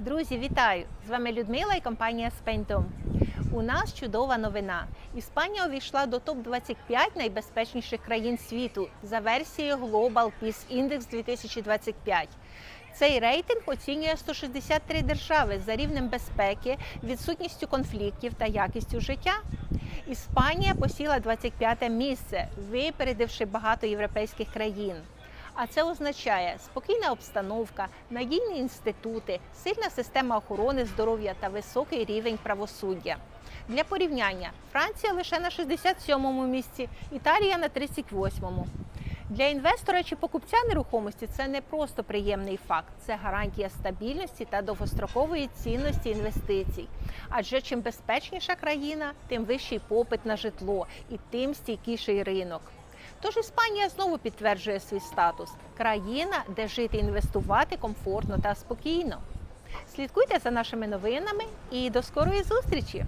Друзі, вітаю! З вами Людмила і компанія Spaintom. У нас чудова новина. Іспанія увійшла до топ-25 найбезпечніших країн світу за версією Global Peace Index 2025. Цей рейтинг оцінює 163 держави за рівнем безпеки, відсутністю конфліктів та якістю життя. Іспанія посіла 25 місце, випередивши багато європейських країн. А це означає спокійна обстановка, надійні інститути, сильна система охорони здоров'я та високий рівень правосуддя. Для порівняння Франція лише на 67-му місці, Італія на 38-му. Для інвестора чи покупця нерухомості це не просто приємний факт, це гарантія стабільності та довгострокової цінності інвестицій. Адже чим безпечніша країна, тим вищий попит на житло і тим стійкіший ринок. Тож Іспанія знову підтверджує свій статус країна, де жити і інвестувати комфортно та спокійно. Слідкуйте за нашими новинами і до скорої зустрічі!